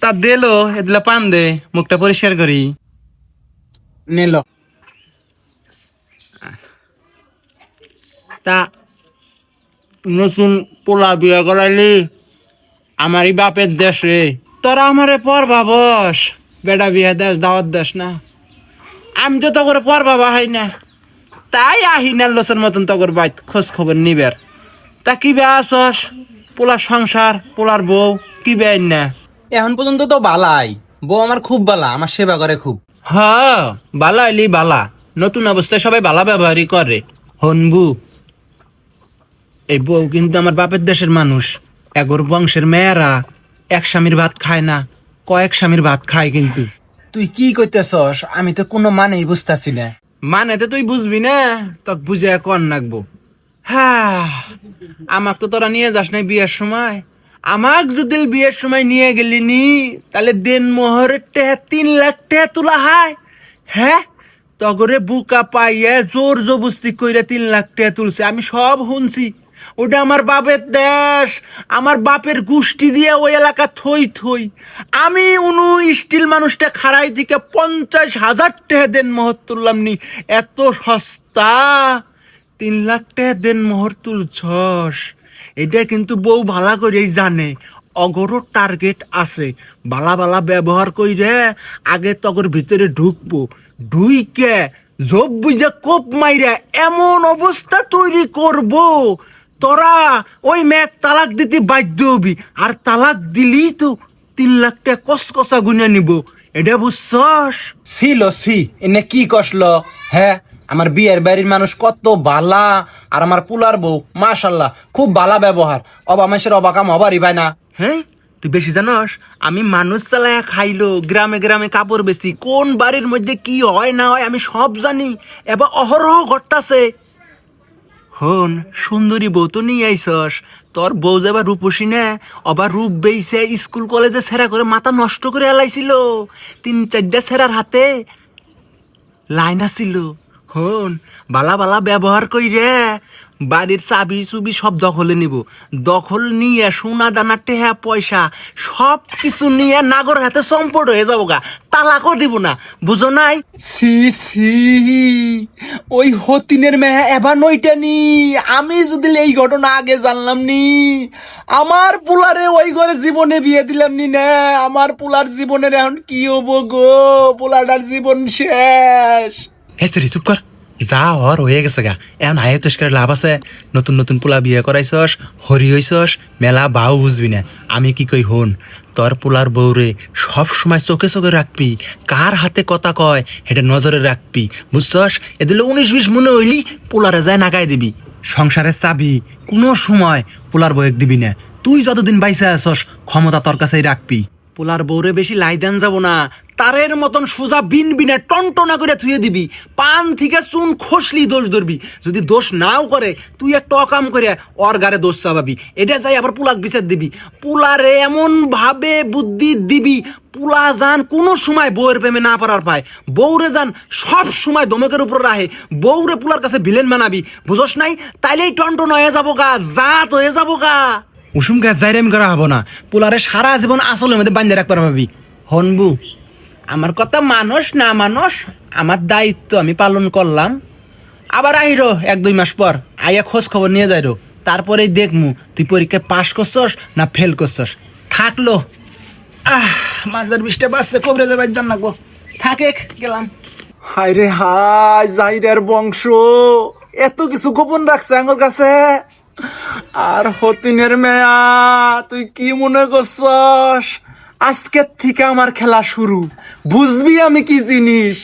তা দিলো এগুলা পান দে মুখটা পরিষ্কার করি। নিল তা নতুন পোলা বিয়ে করাইলি আমারই বাপের দেশে তোরা আমারে পর বাবস বেটা বিয়ে দেশ দাওয়াত দেশ না। আমি তো তো করে পর বাবা হয় না। তাই আহি না লোসের মতন তগর বাইত খোঁজ খবর নিবের তা কি বে আসস পোলার সংসার পোলার বউ কি বে না? এখন পর্যন্ত তো বালাই। বউ আমার খুব বালা আমার সেবা করে খুব। হ্যাঁ বালা এলি বালা। নতুন অবস্থায় সবাই বালা ব্যবহারই করে। হনবু এই বউ কিন্তু আমার বাপের দেশের মানুষ। এগোর বংশের মেয়েরা এক স্বামীর ভাত খায় না কয়েক স্বামীর ভাত খায় কিন্তু। তুই কি কইতেছস? আমি তো কোনো মানেই বুঝতাছি না। মানে তো তুই বুঝবি না? তক বুঝে কন নাকবো। হ্যাঁ আমাক তো তোরা নিয়ে যাস নাই বিয়ের সময়। আমাক যদি বিয়ের সময় নিয়ে গেলি নি, তাহলে দেন মোহরের টেহা তিন লাখ টেহা তোলা হায়। হ্যাঁ? তগরে বুকা পাইয়ে জোর জবস্তি কইরা তিন লাখ টেহা তুলছে। আমি সব শুনছি। ওটা আমার বাপের দেশ। আমার বাপের গোষ্ঠী দিয়ে ওই এলাকা থই থই। আমি উনু স্টিল মানুষটা খাড়াই দিকে পঞ্চাশ হাজার টাকা দেন মোহর তুললাম নি। এত সস্তা। তিন লাখ টাকা দেন মোহর তুলছস। এটা কিন্তু বউ ভালা করেই জানে। অগরও টার্গেট আছে। বালা বালা ব্যবহার কইরে আগে তগর ভিতরে ঢুকবো। ঢুইকে জব বুঝে কোপ মাইরা এমন অবস্থা তৈরি করব। তোরা ওই মেয়ের তালাক দিতে বাধ্য হবি। আর তালাক দিলেই তো তিন লাখ টাকা কসকসা গুনে নিব। এটা বুঝছস? ছিল সি এনে কি কষল হ্যাঁ? আমার বিয়ের বাড়ির মানুষ কত বালা, আর আমার পুলার বউ, মাশাল্লাহ, খুব বালা ব্যবহার। অবা অবাকাম অবারই ভাই না। হ্যাঁ? তুই বেশি জানস? আমি মানুষ চালায় খাইলো, গ্রামে গ্রামে কাপড় বেশি কোন বাড়ির মধ্যে কি হয় না হয় আমি সব জানি। এবার অহরহ ঘটতাছে। হন, সুন্দরী বউ তো নিয়ে আইসস তোর বউ যাবার রূপসী না আবার রূপ বেইছে, স্কুল কলেজে সেরা করে মাথা নষ্ট করে এলাইছিল। তিন চারটা সেরার হাতে লাইন আসছিল হন, বালা বালা ব্যবহার কইরে। বাড়ির চাবি চুবি সব দখলে নিব। দখল নিয়ে সোনা দানা, টেহা, পয়সা, সব কিছু নিয়ে নাগর হাতে সম্পদ হয়ে যাব গা। তালাকও দিব না, বুঝো নাই? সি সি ওই হতিনের মেয়ে এবার নইটা নি? আমি যদি এই ঘটনা আগে জানলাম নি, আমার পুলারে ওই ঘরে জীবনে বিয়ে দিলাম নি না। আমার পুলার জীবনের এখন কি হব গো? পুলাটার জীবন শেষ। হেসে রে চুপ কর। যা হর হয়ে গেছে গা। এখন আয় তোষ করে লাভ আছে। নতুন নতুন পোলা বিয়ে করাইছস হরি হইছস মেলা বাউ বুঝবি না। আমি কি কই হন তোর পোলার বউরে সব সময় চোখে চোখে রাখবি কার হাতে কথা কয় এটা নজরে রাখবি বুঝছস এদিলে উনিশ বিশ মনে হইলি পোলারে যায় নাগাই দিবি। সংসারের চাবি, কোনো সময় পোলার বয়েক দিবি না। তুই যতদিন বাইসে আসস ক্ষমতা তোর কাছেই রাখবি পোলার বউরে বেশি লাই দেন যাব না। তারের মতন সোজা বিন বিনে টনটনা করে থুয়ে দিবি। পান থেকে চুন খসলি দোষ ধরবি। যদি দোষ নাও করে তুই একটা অকাম করে ওর গারে দোষ চাবাবি এটা যাই আবার পুলাক বিচার দিবি। পুলারে এমন ভাবে বুদ্ধি দিবি পুলা যান কোনো সময় বউয়ের প্রেমে না পারার পায়। বউরে যান সব সময় দমকের উপর রাহে। বউরে পুলার কাছে ভিলেন বানাবি। বুঝোস নাই? তাইলেই টনটন হয়ে যাব গা জাত হয়ে যাব গা। উসুম গাছ জাইরাম করা হব না। পোলারে সারা জীবন আসলের মধ্যে বান্ধে রাখতে পারবি হনবু আমার কথা মানুষ না মানুষ আমার দায়িত্ব আমি পালন করলাম। আবার আহিরো এক দুই মাস পর আইয়া খোঁজ খবর নিয়ে যাইরো। তারপরেই দেখমু তুই পরীক্ষায় পাশ করছস না ফেল করছস? থাকল। আহ মাজার বৃষ্টি বাসছে কবরে যাবার জান লাগবো থাকে গেলাম। হাই রে হাই জাহিরের বংশ। এত কিছু গোপন রাখছে আমার কাছে। আর হতিনের মেয়া তুই কি মনে করছস? আজকের থেকে আমার খেলা শুরু। বুঝবি আমি কি জিনিস?